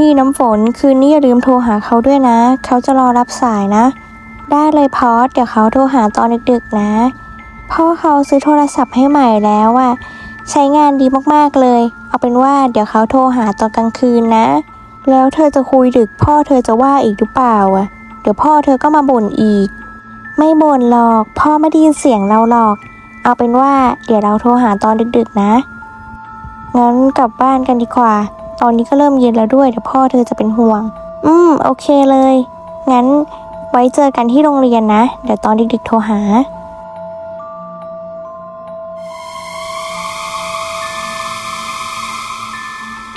นี่น้ำฝนคืนนี้อย่าลืมโทรหาเขาด้วยนะ เขาจะรอรับสายนะ ได้เลยพอสเดี๋ยวเขาโทรหาตอนดึกๆนะ พ่อเขาซื้อโทรศัพท์ให้ใหม่แล้วอะใช้งานดีมากๆเลย เอาเป็นว่าเดี๋ยวเขาโทรหาตอนกลางคืนนะ แล้วเธอจะคุยดึก พ่อเธอจะว่าอีกหรือเปล่าอะเดี๋ยวพ่อเธอก็มาบ่นอีก ไม่บ่นหรอก พ่อไม่ได้ยินเสียงเราหรอก เอาเป็นว่าเดี๋ยวเราโทรหาตอนดึกๆนะงั้นกลับบ้านกันดีกว่า ตอนนี้ก็เริ่มเย็นแล้วด้วยเดี๋ยวพ่อเธอจะเป็นห่วง อืม โอเคเลย งั้นไว้เจอกันที่โรงเรียนนะ เดี๋ยวตอนดึกๆโทรหา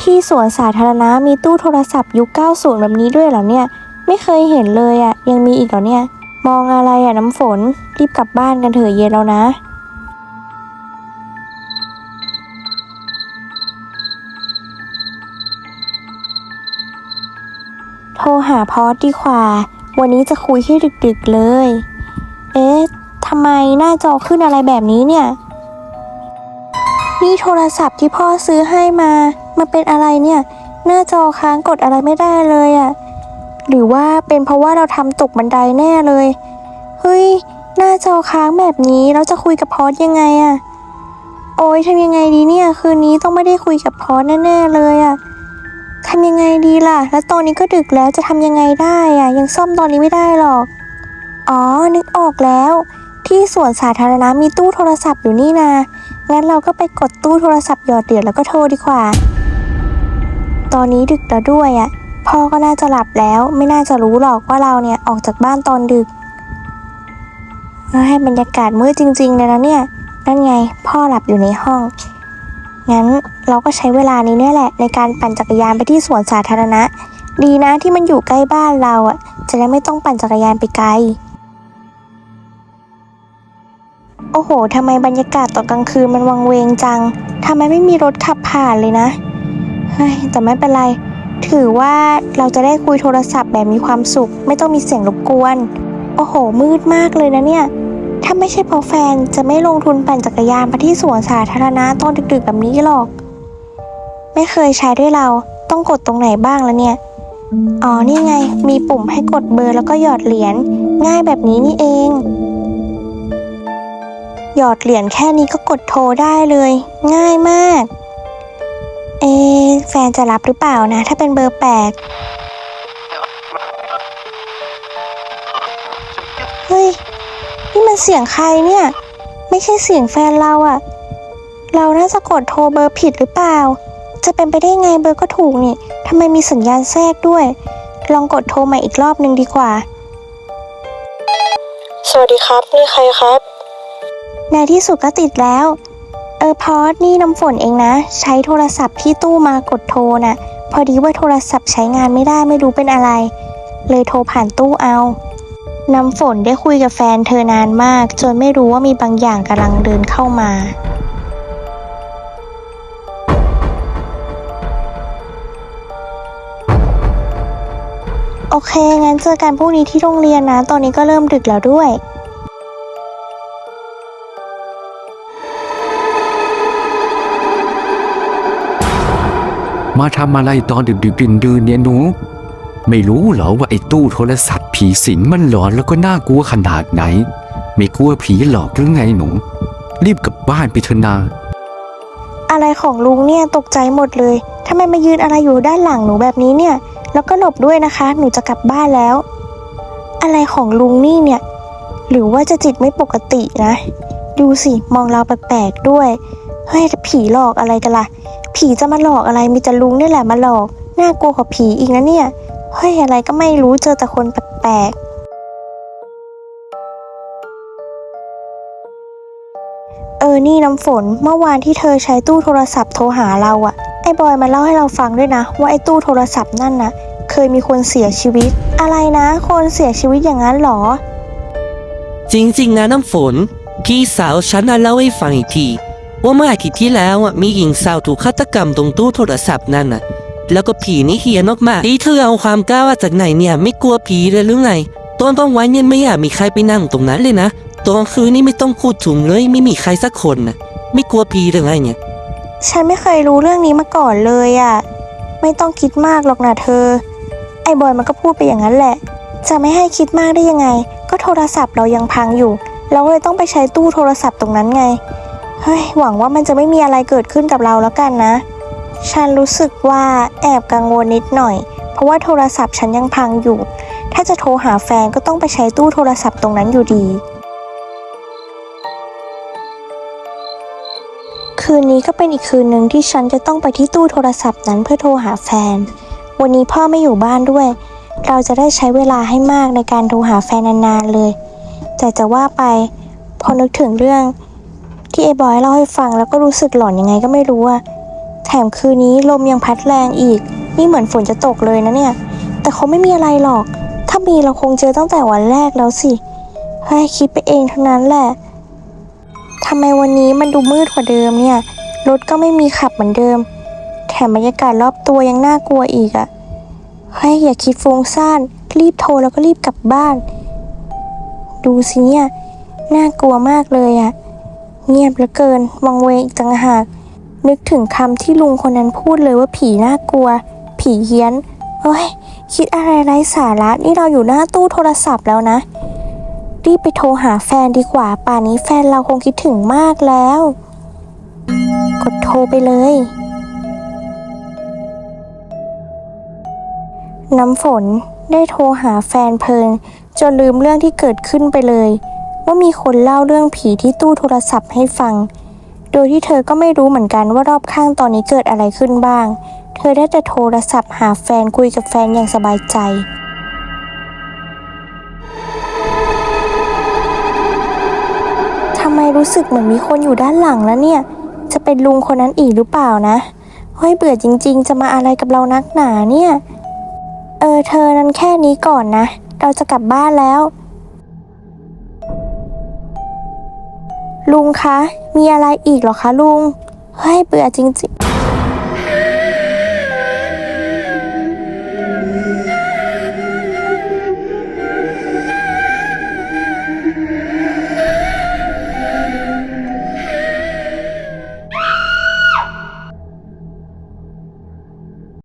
ที่สวนสาธารณะมีตู้โทรศัพท์ยุค 90 แบบนี้ด้วยเหรอเนี่ย ไม่เคยเห็นเลยอะ่ะ ยังมีอีกเหรอเนี่ย มองอะไรอะ่ะน้ำฝน รีบกลับบ้านกันเถอะเย็นแล้วนะ โทรหาพอสดีกว่า วันนี้จะคุยให้ดึกๆเลย เอ๊ะทำไมหน้าจอขึ้นอะไรแบบนี้เนี่ย นี่โทรศัพท์ที่พ่อซื้อให้มา มันเป็นอะไรเนี่ย หน้าจอค้างกดอะไรไม่ได้เลยอะ่ะ หรือว่าเป็นเพราะว่าเราทำตกบันไดแน่เลย เฮ้ย หน้าจอค้างแบบนี้เราจะคุยกับพอสยังไงอะ่ะ โอ้ยทำยังไงดีเนี่ย คืนนี้ต้องไม่ได้คุยกับพอสแน่ๆเลยอะ ทำยังไงดีล่ะ แล้วตอนนี้ก็ดึกแล้วจะทำยังไงได้อะยังซ่อมตอนนี้ไม่ได้หรอก อ๋อ นึกออกแล้ว ที่สวนสาธารณะมีตู้โทรศัพท์อยู่นี่นา งั้นเราก็ไปกดตู้โทรศัพท์หยอดเหรียญแล้วก็โทรดีกว่า ตอนนี้ดึกแล้วด้วยอะพ่อก็น่าจะหลับแล้วไม่น่าจะรู้หรอกว่าเราเนี่ยออกจากบ้านตอนดึกให้บรรยากาศมืดจริงๆเลยนะเนี่ย นั่นไง พ่อหลับอยู่ในห้อง งั้นเราก็ใช้เวลานี้เนี่ยแหละในการปั่นจักรยานไปที่สวนสาธารณะ ดีนะที่มันอยู่ใกล้บ้านเราอะ จะได้ไม่ต้องปั่นจักรยานไปไกล โอ้โหทำไมบรรยากาศตอนกลางคืนมันวังเวงจังทำไมไม่มีรถขับผ่านเลยนะ เฮ้ย แต่ไม่เป็นไร ถือว่าเราจะได้คุยโทรศัพท์แบบมีความสุข ไม่ต้องมีเสียงรบกวน โอ้โห มืดมากเลยนะเนี่ย ถ้าไม่ใช่เพราะแฟนจะไม่ลงทุนปั่นจักรยานไปที่สวนสาธารณะตอนดึกๆแบบนี้หรอก ไม่เคยใช้ด้วยเราต้องกดตรงไหนบ้างแล้วเนี่ย อ๋อนี่ไง มีปุ่มให้กดเบอร์แล้วก็หยอดเหรียญง่ายแบบนี้นี่เอง หยอดเหรียญแค่นี้ก็กดโทรได้เลย ง่ายมาก เอแฟนจะรับหรือเปล่านะ ถ้าเป็นเบอร์แปลกเฮ้ย นี่มันเสียงใครเนี่ย ไม่ใช่เสียงแฟนเราอะเราน่าจะกดโทรเบอร์ผิดหรือเปล่า จะเป็นไปได้ไงเบอร์ก็ถูกนี่ทำไมมีสัญญาณแทรกด้วย ลองกดโทรใหม่อีกรอบหนึ่งดีกว่า สวัสดีครับนี่ใครครับ ในที่สุดก็ติดแล้ว เออพอดนี่น้ำฝนเองนะ ใช้โทรศัพท์ที่ตู้มากดโทรน่ะ พอดีว่าโทรศัพท์ใช้งานไม่ได้ไม่รู้เป็นอะไร เลยโทรผ่านตู้เอา น้ำฝนได้คุยกับแฟนเธอนานมาก จนไม่รู้ว่ามีบางอย่างกำลังเดินเข้ามา โอเค งั้นเจอกันพรุ่งนี้ที่โรงเรียนนะ ตอนนี้ก็เริ่มดึกแล้วด้วยมาทำอะไรตอนดึกดึกดื่นดื่นๆเนี่ยหนู ไม่รู้เหรอว่าไอ้ตู้โทรศัพท์ ผีสิงมันหลอนแล้วก็น่ากลัวขนาดไหน ไม่กลัวผีหลอกหรือไงหนู รีบกลับบ้านไปเถอะนา อะไรของลุงเนี่ยตกใจหมดเลยทำไมมายืนอะไรอยู่ด้านหลังหนูแบบนี้เนี่ย แล้วก็หลบด้วยนะคะ หนูจะกลับบ้านแล้ว อะไรของลุงนี่เนี่ย หรือว่าจะจิตไม่ปกตินะ ดูสิมองเราแปลกๆด้วย เฮ้ยผีหลอกอะไรกันล่ะ ผีจะมาหลอกอะไรมีแต่ลุงนี่แหละมาหลอก น่ากลัวกว่าผีอีกนะเนี่ย เฮ้ยอะไรก็ไม่รู้เจอแต่คนแป ลกๆ เออ นี่น้ำฝน เมื่อวานที่เธอใช้ตู้โทรศัพท์โทรหาเราอะไอ้บอยมาเล่าให้เราฟังด้วยนะ ว่าไอ้ตู้โทรศัพท์นั่นน่ะเคยมีคนเสียชีวิต อะไรนะ คนเสียชีวิตอย่างนั้นเหรอ จริงๆ นะน้ำฝน พี่สาวฉันน่ะเล่าให้ฟังอีกที ว่าเมื่ออาทิตย์ที่แล้วอะมีหญิงสาวถูกฆาตกรรมตรงตู้โทรศัพท์นั่นน่ะ แล้วก็ผีนี่เฮียนมากๆนี่เธอเอาความกล้ามาจากไหนเนี่ยไม่กลัวผีเลยหรือไงตอนต้องไว้เนี่ยไม่อยากมีใครไปนั่งตรงนั้นเลยนะตอนคืนนี่ไม่ต้องพูดถึงเลยไม่มีใครสักคนนะไม่กลัวผีหรือไงเนี่ย ฉันไม่เคยรู้เรื่องนี้มาก่อนเลยอะไม่ต้องคิดมากหรอกนะเธอ ไอ้บอยมันก็พูดไปอย่างนั้นแหละ จะไม่ให้คิดมากได้ยังไง ก็โทรศัพท์เรายังพังอยู่ เราก็เลยต้องไปใช้ตู้โทรศัพท์ตรงนั้นไง เฮ้ย หวังว่ามันจะไม่มีอะไรเกิดขึ้นกับเราแล้วกันนะ ฉันรู้สึกว่าแอบกังวลนิดหน่อย เพราะว่าโทรศัพท์ฉันยังพังอยู่ ถ้าจะโทรหาแฟนก็ต้องไปใช้ตู้โทรศัพท์ตรงนั้นอยู่ดี คืนนี้ก็เป็นอีกคืนหนึ่งที่ฉันจะต้องไปที่ตู้โทรศัพท์นั้นเพื่อโทรหาแฟน วันนี้พ่อไม่อยู่บ้านด้วย เราจะได้ใช้เวลาให้มากในการโทรหาแฟนนานๆเลย แต่จะว่าไปพอนึกถึงเรื่องที่ไอ้บอยเล่าให้ฟังแล้วก็รู้สึกหลอนยังไงก็ไม่รู้อะ แถมคืนนี้ลมยังพัดแรงอีก นี่เหมือนฝนจะตกเลยนะเนี่ย แต่เขาไม่มีอะไรหรอก ถ้ามีเราคงเจอตั้งแต่วันแรกแล้วสิเฮ้คิดไปเองเท่านั้นแหละทำไมวันนี้มันดูมืดกว่าเดิมเนี่ย รถก็ไม่มีขับเหมือนเดิม แถมบรรยากาศรอบตัวยังน่ากลัวอีกอะเฮ้ยอย่าคิดฟุ้งซ่าน รีบโทรแล้วก็รีบกลับบ้าน ดูสิเนี่ย น่ากลัวมากเลยอะเงียบเหลือเกิน วังเวงอีกต่างหาก นึกถึงคำที่ลุงคนนั้นพูดเลยว่าผีน่ากลัว ผีเฮี้ยนเฮ้ย คิดอะไรไร้สาระ นี่เราอยู่หน้าตู้โทรศัพท์แล้วนะ รีบไปโทรหาแฟนดีกว่า ป่านนี้แฟนเราคงคิดถึงมากแล้ว กดโทรไปเลย น้ำฝนได้โทรหาแฟนเพลินจนลืมเรื่องที่เกิดขึ้นไปเลย ว่ามีคนเล่าเรื่องผีที่ตู้โทรศัพท์ให้ฟัง โดยที่เธอก็ไม่รู้เหมือนกันว่ารอบข้างตอนนี้เกิดอะไรขึ้นบ้าง เธอได้แต่โทรศัพท์หาแฟนคุยกับแฟนอย่างสบายใจทำไมรู้สึกเหมือนมีคนอยู่ด้านหลังแล้วเนี่ย จะเป็นลุงคนนั้นอีกหรือเปล่านะเฮ้ยเบื่อจริง ๆ จะมาอะไรกับเรานักหนาเนี่ย เออเธอนั้นแค่นี้ก่อนนะ เราจะกลับบ้านแล้ว ลุงคะ มีอะไรอีกหรอคะลุง เฮ้ยเบื่อจริง